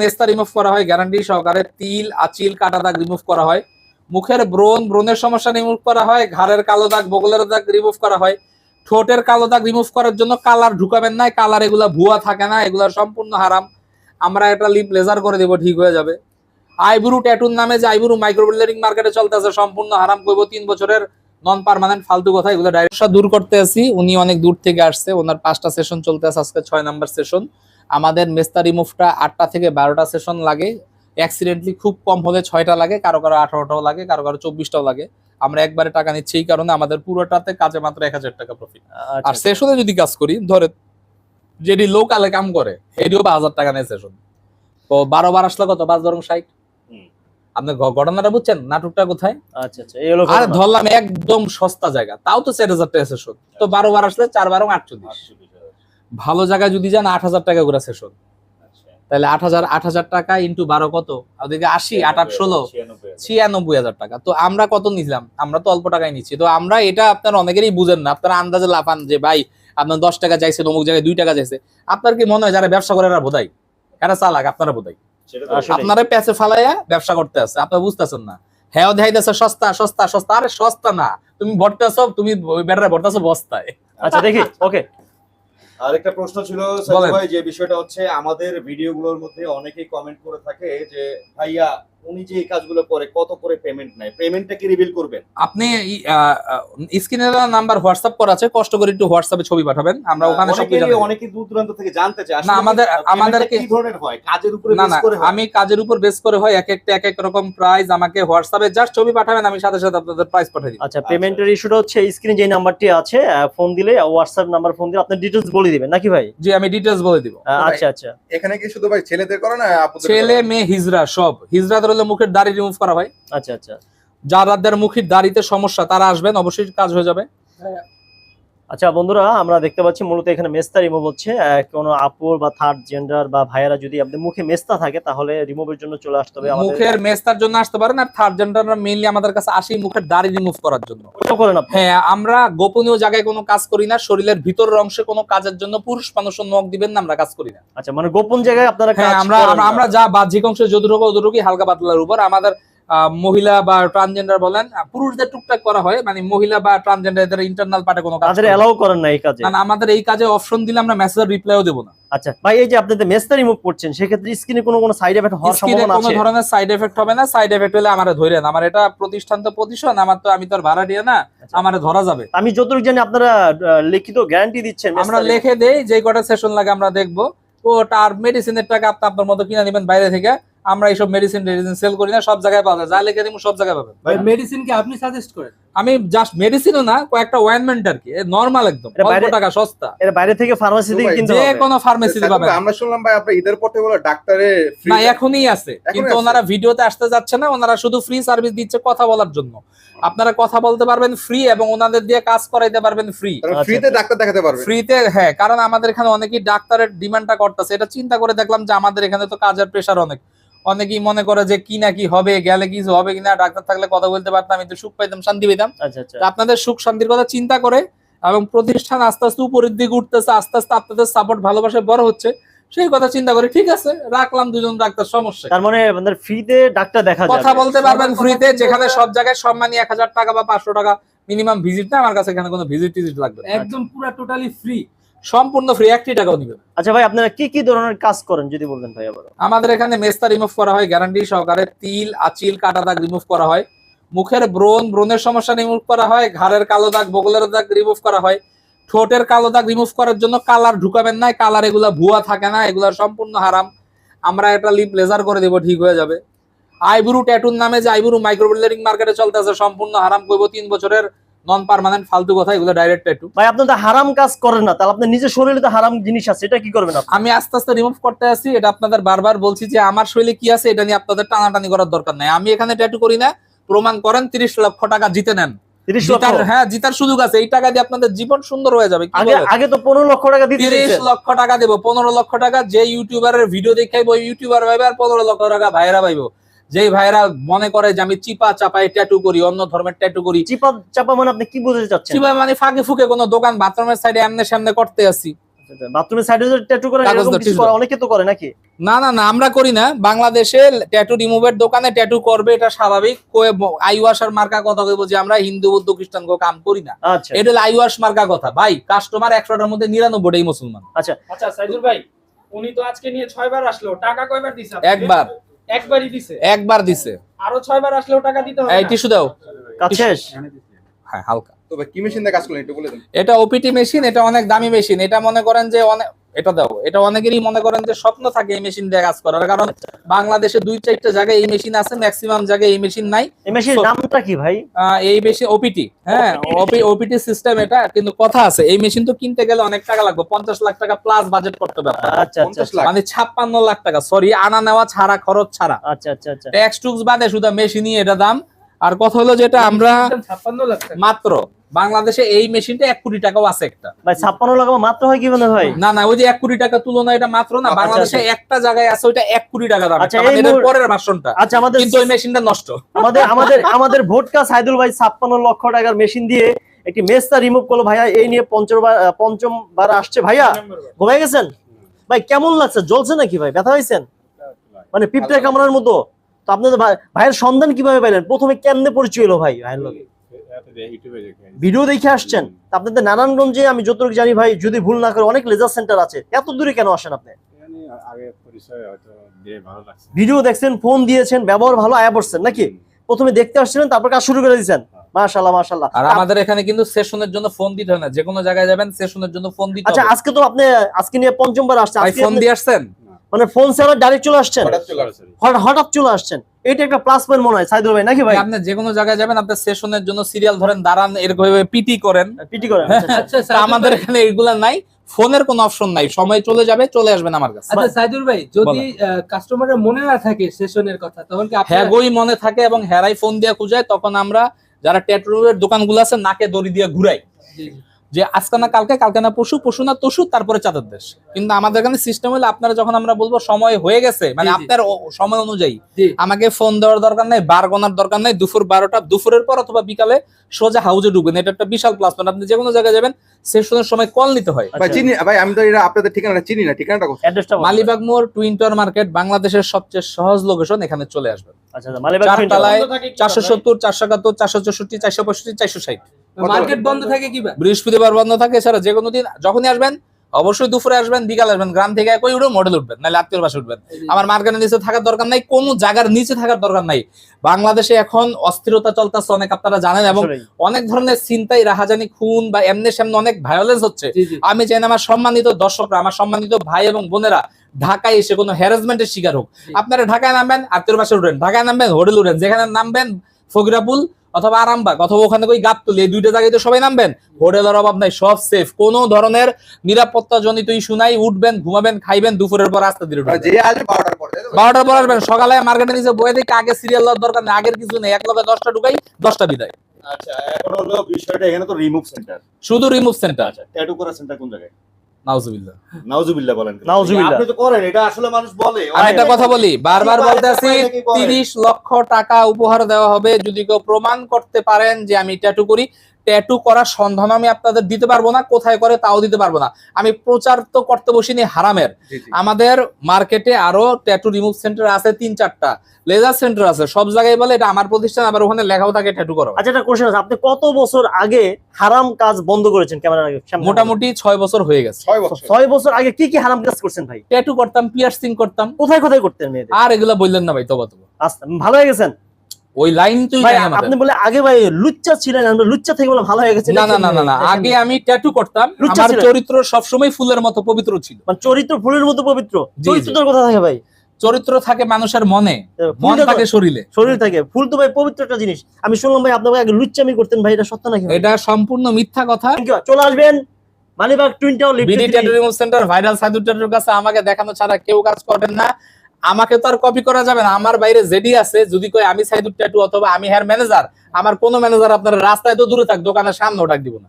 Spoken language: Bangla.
মেস্তা রিমুভ করা হয় গ্যারান্টি সহকারে তিল, আচিল, কাটা দাগ রিমুভ করা হয়। মুখের ব্রণ, ব্রণের সমস্যা রিমুভ করা হয়, ঘাড়ের কালো দাগ, বগলের দাগ রিমুভ করা হয়। ঠোঁটের কালো দাগ রিমুভ করার জন্য কালার ঢুকাবেন না কালার এগুলা ভুয়া থাকে না, এগুলা সম্পূর্ণ হারাম। আমরা একটা লিপ লেজার করে দেবো, ঠিক হয়ে যাবে। আইব্রু ট্যাটুর নামে যে আইব্রু মাইক্রোবিল্ডারিং মার্কেটে চলতেছে, সম্পূর্ণ হারাম করব তিন বছরের নন পার্মানেন্ট ফালতু কথা, এগুলো ডাইরেক্ট দূর করতে আসি উনি অনেক দূর থেকে আসছে, ওনার পাঁচটা সেশন চলতে আছে আজকে ছয় নাম্বার সেশন আমাদের মেস্তা রিমুভটা আটটা থেকে বারোটা সেশন লাগে। অ্যাক্সিডেন্টলি খুব কম হলে ছয়টা লাগে কারও কারও আঠারোটাও লাগে কারও কারও চব্বিশটাও লাগে। আমরা একবারে টাকা নিচ্ছি এই কারণে আমাদের পুরোটাতে কাজে মাত্র এক হাজার টাকা প্রফিট আচ্ছা, আর সেশনে যদি কাজ করি ধরে যেটি লোকালে কাম করে এটিও বা হাজার টাকা নেয় সেশন তো বারো বার আসলে কত? পাঁচ ধরুন ষাট? হুম। আপনি ঘটনাটা বুঝছেন? নাটকটা কোথায়? আচ্ছা আচ্ছা আর ধরলাম একদম সস্তা জায়গা তাও তো চার হাজার টাকা সেশন তো বারো বার আসলে চার বারো আটচল্লিশ। ভালো জায়গায় যদি যান আট হাজার টাকা করে সেশন তাহলে আট হাজার আট হাজার টাকা ইন্টু বারো কত? ওদিকে আশি আট আট ষোলো ছিয়ানব্বই হাজার। টাকা। তো আমরা কত নিলাম আমরা তো অল্প টাকায় নিচ্ছি। তো আমরা এটা আপনার অনেকেরই বুঝেন না। আপনারা আন্দাজে লাফান যে ভাই আপনার দশ টাকা চাইছে অমুক জায়গায় দুই টাকা চাইছে। আপনার কি মনে হয় যারা ব্যবসা করে এরা বোধাই? এরা চালাক আপনারা বোধাই? আসলে। আপনারা প্যাচে ফালাইয়া ব্যবসা করতে আছে। আপনারা বুঝতেছেন না। হ্যাঁ দেখাইতেছে সস্তা সস্তা সস্তা। আরে সস্তা না। তুমি ভরতেছো তুমি ওই ব্যাটারে ভরতেছো বস্তায়। আচ্ছা দেখি। ওকে আরেকটা প্রশ্ন ছিল। ভাই যে বিষয়টা হচ্ছে আমাদের ভিডিওগুলোর মধ্যে অনেকেই কমেন্ট করে থাকে যে ভাইয়া উনি যে এই কাজগুলো করে কত করে পেমেন্ট নেয়? পেমেন্টটা কি রিভিল করবেন? আপনি স্ক্রিনে নাম্বার হোয়াটসঅ্যাপ করা আছে কষ্ট করে একটু হোয়াটসঅ্যাপে ছবি পাঠাবেন আমরা ওখানে সব অনেকে দূর দূরান্ত থেকে জানতে চায়। না, আমাদের- আমাদেরকে- কি ধরনের হয়? কাজের উপরে বেস করে আমি কাজের উপর বেস করে হয় এক একটা এক এক রকম প্রাইস আমাকে হোয়াটসঅ্যাপে জাস্ট ছবি পাঠাবেন আমি সাথে সাথে আপনাদের প্রাইস পাঠিয়ে দিই আচ্ছা পেমেন্টের ইস্যুটা হচ্ছে স্ক্রিনে যে নাম্বারটি আছে ফোন দিলে হোয়াটসঅ্যাপ নাম্বার ফোন দিলে আপনার ডিটেলস বলে দিবেন নাকি ভাই? জি আমি ডিটেলস বলে দিব। আচ্ছা আচ্ছা। এখানে কি শুধু ভাই ছেলেদের করে না ছেলে মেয়ে হিজরা সব। হিজরা ধরলে মুখের দাড়ি রিমুভ করা হয়। আচ্ছা আচ্ছা। যাদের মুখের দাড়িতে সমস্যা তারা আসবেন অবশ্যই কাজ হয়ে যাবে। আচ্ছা বন্ধুরা আমরা দেখতে পাচ্ছি মূলত এখানে মেস্তা রিমুভ হচ্ছে। কোনো আপুর বা থার্ড জেন্ডার বা ভাইয়েরা যদি আপনাদের মুখে মেস্তা থাকে তাহলে রিমুভের জন্য চলে আসতে হবে মুখের মেস্তার জন্য আসতে পারেন আর থার্ড জেন্ডাররা মেইনলি আমাদের কাছে আসি মুখের দাড়ি রিমুভ করার জন্য। করেন আপনি। হ্যাঁ আমরা গোপনীয় জায়গায় কোনো কাজ করি না শরীরের ভিতরের অংশে কোনো কাজের জন্য পুরুষ মানুষের নখ দিবেন না আমরা কাজ করি না। আচ্ছা মানে গোপন জায়গায় আপনারা হ্যাঁ কাজ আমরা আমরা- না। যা বাহ্যিক অংশে যতটুকু অতটুকুই হালকা পাতলার উপর। আমাদের মহিলা বা ট্রান্সজেন্ডার বলেন পুরুষদের টুকটাক করা হয় মানে মহিলা বা ট্রান্সজেন্ডার এদের ইন্টারনাল পার্টে কোনো কাজ। এলাও করেন না এই কাজে। না, আমাদের এই কাজে অপশন দিলে আমরা মেসেজ রিপ্লাইও দেবো না। আচ্ছা ভাই এই যে আপনাদের মেস্তা রিমুভ করছেন সেক্ষেত্রে স্ক্রিনে কোনো কোনো সাইড এফেক্ট হওয়ার স্কিনে সম্ভাবনা কোনো ধরনের সাইড এফেক্ট হবে না সাইড এফেক্ট হলে আমার ধরেন আমার এটা প্রতিষ্ঠান তো প্রতিষ্ঠান আমার তো আমি তো আর না আচ্ছা। আমার ধরা যাবে। আমি যতটুকু জানি আপনারা লিখিত গ্যারান্টি দিচ্ছেন আমরা লিখে দেই যে কটা সেশন লাগে আমরা দেখব। তো তার মেডিসিনের টাকা আপনি আপনার মতো কিনে নেবেন বাইরে থেকে। আমরা এইসব মেডিসিন মেডিসিন সেল করি না সব জায়গায় পাওয়া যায়। যা লিখে দিব সব জায়গায় পাবেন। ভাই মেডিসিন কি আপনি সাজেস্ট করেন? আমি জাস্ট মেডিসিনও না কয়েকটা ওয়াইনমেন্ট আর কি। নর্মাল একদম অল্প টাকা সস্তা। এর বাইরে থেকে ফার্মাসি থেকে কিনতে যে কোনো ফার্মেসিতে সাইদুল পাবেন। আমরা শুনলাম ভাই আপনার ঈদের পর থেকে বলে ডাক্তারে free না এখনই আছে। কিন্তু ওনারা ভিডিওতে আসতে যাচ্ছে না ওনারা শুধু ফ্রি সার্ভিস দিচ্ছে কথা বলার জন্য। আপনারা কথা বলতে পারবেন ফ্রি এবং ওনাদের দিয়ে কাজ করাইতে পারবেন ফ্রি আচ্ছা, ফ্রিতে আচ্ছা। ডাক্তার দেখাতে পারবে। ফ্রিতে হ্যাঁ কারণ আমাদের এখানে অনেকেই ডাক্তারের ডিমান্ডটা করতেছে। এটা চিন্তা করে দেখলাম যে আমাদের এখানে তো কাজের প্রেসার অনেক। অনেকেই মনে করে যে কি না কি হবে গেলে কিছু হবে কিনা ডাক্তার থাকলে কথা বলতে পারতাম একটু সুখ পাইতাম শান্তি পেতাম আচ্ছা আচ্ছা। আপনাদের সুখ শান্তির কথা চিন্তা করে এবং প্রতিষ্ঠান আস্তে আস্তে উপরের দিকে উঠতেছে আস্তে আস্তে আপনাদের সাপোর্ট ভালোবাসায় বড় হচ্ছে সেই কথা চিন্তা করে ঠিক আছে রাখলাম দুজন ডাক্তার সমস্যা তার মানে আপনাদের ফ্রিতে ডাক্তার দেখা যাবে। কথা বলতে পারবেন ফ্রিতে যেখানে সব জায়গায় সম্মানী এক হাজার টাকা বা পাঁচশো টাকা মিনিমাম ভিজিট না আমার কাছে এখানে কোনো ভিজিট টিজিট লাগবে একদম পুরো টোটালি ফ্রি সম্পূর্ণ ফ্রি একটি টাকাও নিবেন আচ্ছা ভাই আপনারা কি কি ধরনের কাজ করেন যদি বলতেন ভাই আবার আমাদের এখানে মেস্তা রিমুভ করা হয় গ্যারান্টি সহকারে তিল আচিল কাটা দাগ রিমুভ করা হয়। মুখের ব্রণ ব্রণের সমস্যা রিমুভ করা হয় ঘাড়ের কালো দাগ বগলের দাগ রিমুভ করা হয়। ঠোঁটের কালো দাগ রিমুভ করার জন্য কালার ঢুকাবেন না কালার এগুলা ভুয়া থাকে না এগুলা সম্পূর্ণ হারাম। আমরা একটা লিপ লেজার করে দেবো ঠিক হয়ে যাবে। আইব্রু ট্যাটুর নামে যে আইব্রু মাইক্রোবিল্ডারিং মার্কেটে চলতেছে সম্পূর্ণ হারাম। করব তিন বছরের নন পার্মানেন্ট ফালতু কথা এগুলো ডাইরেক্ট ট্যাটু ভাই আপনার তো হারাম কাজ করেন না তাহলে আপনার নিজের শরীরে তো হারাম জিনিস আছে এটা কি করবেন আপনি? আমি আস্তে আস্তে রিমুভ করতে আসছি এটা আপনাদের বারবার বলছি যে আমার শৈলী কি আছে এটা নিয়ে আপনাদের টানাটানি করার দরকার নাই। আমি এখানে ট্যাটু করি না প্রমাণ করেন তিরিশ লক্ষ টাকা জিতে নেন। হ্যাঁ জিতার সুযোগ আছে এই টাকা দিয়ে আপনাদের জীবন সুন্দর হয়ে যাবে আগে আগে তো পনেরো লক্ষ টাকা তিরিশ লক্ষ টাকা দেবো পনেরো লক্ষ টাকা যে ইউটিউবারের ভিডিও দেখাইব ইউটিউবার ভাইবে আর পনেরো লক্ষ টাকা ভাইরা পাইবো যেই ভাইরা মনে করে যে আমি চিপা চাপাই ট্যাটু করি অন্য ধর্মের ট্যাটু করি চিপা চাপা মানে আপনি কি বুঝতে চাচ্ছেন? চিপা মানে ফাঁকে ফুকে কোনো দোকান বাথরুমের সাইডে এমনে সামনে করতে আসি। বাথরুমের সাইডে ট্যাটু করে এরকম কিছু করে অনেকে তো করে নাকি? না না না আমরা করি না। বাংলাদেশে ট্যাটু রিমুভের দোকানে ট্যাটু করবে এটা স্বাভাবিক। মার্কা কথা কইবো যে আমরা হিন্দু বৌদ্ধ খ্রিস্টান কেউ কাম করি না। আচ্ছা। এটা হলো আই ওয়াশ মার্কা কথা। ভাই কাস্টমার একশোটার মধ্যে নিরানব্বইটাই মুসলমান। আচ্ছা। আচ্ছা সাইদুল ভাই উনি তো আজকে নিয়ে ছয়বার আসলো। টাকা কয়বার দিছে একবার। একবারই দিছে? একবার দিছে। আরও ছয়বার আসলেও টাকা দিতে হবে এই টিস্যু দাও। কাজ শেষ? হ্যাঁ হালকা। তবে কি মেশিন দিয়ে কাজ করলেন একটু বলে দেন। এটা ওপিটি মেশিন এটা অনেক দামি মেশিন। এটা মনে করেন যে অনেক এটা দাও এটা অনেকেরই মনে করেন যে স্বপ্ন থাকে এই মেশিন দিয়ে কাজ করার। কারণ বাংলাদেশে দুই চারটা জায়গায় এই মেশিন আছে ম্যাক্সিমাম জায়গায় এই মেশিন নাই। এই মেশিনের So- নামটা কি ভাই? এই মেশিন ওপিটি হ্যাঁ ওপিটি সিস্টেম এটা কিন্তু কথা আছে এই মেশিন তো কিনতে গেলে অনেক টাকা লাগবে পঞ্চাশ লাখ টাকা প্লাস বাজেট করতে হবে আচ্ছা আচ্ছা মানে ছাপ্পান্ন লাখ টাকা সরি আনা নেওয়া ছাড়া খরচ ছাড়া। আচ্ছা আচ্ছা আচ্ছা। ট্যাক্স টুক্স বাদে শুধু মেশিনই এটা দাম। আর কথা হলো যেটা আমরা ছাপ্পান্ন লাখ মাত্র বাংলাদেশে এই মেশিনটা এক কোটি টাকাও আছে একটা। ভাই ছাপ্পান্ন লাখ মাত্র হয় কি মনে হয় না না ওই যে এক কোটি টাকা তুলনা এটা মাত্র না আচ্ছা, বাংলাদেশে একটা জায়গায় আছে ওইটা এক কোটি টাকা দাম। আচ্ছা, আমাদের পরের ভার্সনটা আচ্ছা আমাদের কিন্তু ওই মেশিনটা নষ্ট। আমাদের আমাদের আমাদের ভোটকা সাইদুল ভাই ছাপ্পান্ন লক্ষ টাকার মেশিন দিয়ে একটি মেসটা রিমুভ করল ভাইয়া এই নিয়ে পঞ্চমবার পঞ্চমবার আসছে ভাইয়া। ঘুমাই গেছেন? ভাই কেমন লাগছে? জ্বলছে নাকি ভাই? ব্যথা হয়েছেন? মানে পিঁপড়ে কামড়ার মতো। তো আপনাদের ভাইয়ের সন্ধান কীভাবে পাইলেন? প্রথমে কেমনে পরিচয় হলো ভাই ভাইয়ের লোক ভিডিও দেখে আসছেন? আপনাদের নারায়ণগঞ্জে আমি যতটুকু জানি ভাই যদি ভুল না করে অনেক লেজার সেন্টার আছে। এত দূরে কেন আসেন আপনি? আগে পরিচয় হয়তো দিয়ে ভালো লাগছে। ভিডিও দেখছেন ফোন দিয়েছেন ব্যবহার ভালো আয়া পড়ছেন নাকি? প্রথমে দেখতে আসছিলেন তারপর কাজ শুরু করে দিয়েছেন। আর আমাদের এখানে কিন্তু সেশনের জন্য ফোন দিতে হয় না। যে কোনো জায়গায় যাবেন সেশনের জন্য ফোন দিতে আচ্ছা হবে। আজকে তো আপনি আজকে নিয়ে পঞ্চমবার আসছেন আজকে ফোন দিয়ে আসছেন? মানে ফোন ছাড়া ডাইরেক্ট চলে আসছেন? হঠাৎ চলে হঠাৎ- হঠাৎ চলে আসছেন। এটা একটা প্লাস পয়েন্ট মনে হয় সাইদুল ভাই নাকি ভাই? আপনি যে কোনো জায়গায় যাবেন আপনার সেশনের জন্য সিরিয়াল ধরেন দাঁড়ান এরকম পিটি করেন। পিটি করেন। আচ্ছা তা সাইদুল আমাদের এখানে এগুলা নাই ফোনের কোনো অপশন নাই সময় চলে যাবে চলে আসবেন আমার কাছে। আচ্ছা সাইদুল ভাই যদি কাস্টমারের মনে না থাকে সেশনের কথা তখন কি আপনারা হ্যাগোই মনে থাকে এবং হেরাই ফোন দিয়ে খুঁজায় তখন আমরা যারা ট্যাটুয়ের দোকানগুলো আছে নাকে দড়ি দিয়ে ঘুরাই। যে আজকে না কালকে কালকে না পশু পশু না তসু তারপরে চাঁদের দেশ। কিন্তু আমাদের এখানে সিস্টেম হলো আপনারা যখন আমরা বলব সময় হয়ে গেছে মানে। আপনার সময় অনুযায়ী। আমাকে ফোন দেওয়ার দরকার নাই বার গোনার দরকার নাই দুপুর বারোটা দুপুরের পর অথবা বিকালে সোজা হাউজে ঢুকবেন। এটা একটা বিশাল প্লাস পয়েন্ট আপনি যে কোনো জায়গায় যাবেন সেশনের সময় কল নিতে হয়। ভাই চিনি ভাই আমি তো এটা আপনাদের ঠিকানাটা চিনি না ঠিকানাটা কোথায়? অ্যাড্রেসটা মালিবাগ মোড় টুইন টাওয়ার মার্কেট বাংলাদেশের সবচেয়ে সহজ লোকেশন এখানে চলে আসবেন। আচ্ছা আচ্ছা, মালিবাগ চারশো? সত্তর চারশো একাত্তর চারশো চৌষট্টি চারশো পঁয়ষট্টি চারশো ষাট। মার্কেট বন্ধ থাকে কি বৃহস্পতিবার বন্ধ থাকে এছাড়া যে কোনো দিন যখনই আসবেন অবশ্যই দুপুরে আসবেন বিকাল আসবেন গ্রাম থেকে একই উঠে মডেল উঠবেন নাহলে আত্মীয় বাসে উঠবেন। আমার মার্কেটের নিচে থাকার দরকার নাই কোন জায়গার নিচে থাকার দরকার নাই। বাংলাদেশে এখন অস্থিরতা চলতেছে অনেক আপনারা জানেন এবং অনেক ধরনের চিন্তাই রাহাজানি খুন বা এমনি সামনে অনেক ভায়োলেন্স হচ্ছে। আমি চাই আমার সম্মানিত দর্শকরা আমার সম্মানিত ভাই এবং বোনেরা ঢাকায় এসে কোনো হ্যারাসমেন্টের শিকার হোক। আপনারা ঢাকায় নামবেন আত্মীয় বাসে উঠবেন ঢাকায় নামবেন হোটেল উঠবেন যেখানে নামবেন ফকিরাপুল অথবা আরামবাগ অথবা ওখানে ওই গাবতুলি এই দুইটা জায়গায় তো সবাই নামবেন। হোটেলের অভাব নাই সব সেফ কোনো ধরনের নিরাপত্তা জনিত ইস্যু নাই উঠবেন ঘুমাবেন খাইবেন দুপুরের পর রাস্তা দিয়ে বারোটার পরে আসবেন সকালে মার্কেটে নিচে বয়ে দেখে আগে সিরিয়াল দেওয়ার দরকার নেই আগের কিছু নেই। এক লগে দশটা ঢুকাই দশটা বিদায়। আচ্ছা এখন হলো বিষয়টা এখানে তো রিমুভ সেন্টার শুধু রিমুভ সেন্টার আচ্ছা ট্যাটু করা সেন্টার কোন জায়গায়? নাউজুবিল্লাহ। নাউজুবিল্লাহ বলেন। নাউজুবিল্লাহ। আপনি তো করেন এটা আসলে মানুষ বলে। আমি একটা কথা বলি বারবার লক্ষ টাকা উপহার দেওয়া হবে যদি কেউ প্রমাণ করতে পারেন যে আমি ট্যাটু করি। ট্যাটু করার সন্ধান আমি আপনাদের দিতে পারব না কোথায় করে তাও দিতে পারব না। আমি প্রচার তো করতে বসিনি হারামের। আমাদের মার্কেটে আরও ট্যাটু রিমুভ সেন্টার আছে তিন চারটা। লেজার সেন্টার আছে সব জায়গায় বলে এটা আমার প্রতিষ্ঠান আবার ওখানে লেখাও থাকে ট্যাটু করো আচ্ছা একটা কোশ্চেন আছে আপনি কত বছর আগে হারাম কাজ বন্ধ করেছেন ক্যামেরার আগে মোটামুটি ছয় বছর হয়ে গেছে। ছয় বছর। ছয় বছর আগে কি কি হারাম কাজ করছেন ভাই? ট্যাটু করতাম পিয়ার্সিং করতাম। কোথায় কোথায় করতেন মেয়েদের? আর এগুলা বললেন না ভাই তবা তবা। আচ্ছা ভালো হয়ে গেছেন? ওই লাইন তুই। আপনি বলে আগে ভাই লুচ্চা ছিলেন আমরা লুচ্চা থেকে বলে ভালো হয়ে গেছে না না না না আগে আমি ট্যাটু করতাম আমার? চরিত্র সবসময় ফুলের মতো পবিত্র ছিল। মানে চরিত্র ফুলের মতো পবিত্র। জি। চরিত্রটার কথা থাকে ভাই। চরিত্র থাকে মানুষের মনে মন থাকে শরীরে। শরীর থাকে। ফুল তো ভাই পবিত্র একটা জিনিস। আমি শুনলাম ভাই আপনার আগে লুচ্চামি করতেন ভাই এটা সত্য নাকি এটা সম্পূর্ণ মিথ্যা কথা। চলে আসবেন। Malibagh twin town BD tattoo center viral Saidur কাছে আমাকে দেখানো ছাড়া কেউ কাজ করবেন না। আমাকে তো আর কপি করা যাবে না। আমার বাইরে জেডি আছে, যদি কয় আমি সাইদুর ট্যাটু অথবা আমি হেয়ার ম্যানেজার আমার কোনো ম্যানেজার আপনার রাস্তায় তো দূরে থাক, দোকানের সামনে ডাক দিব না।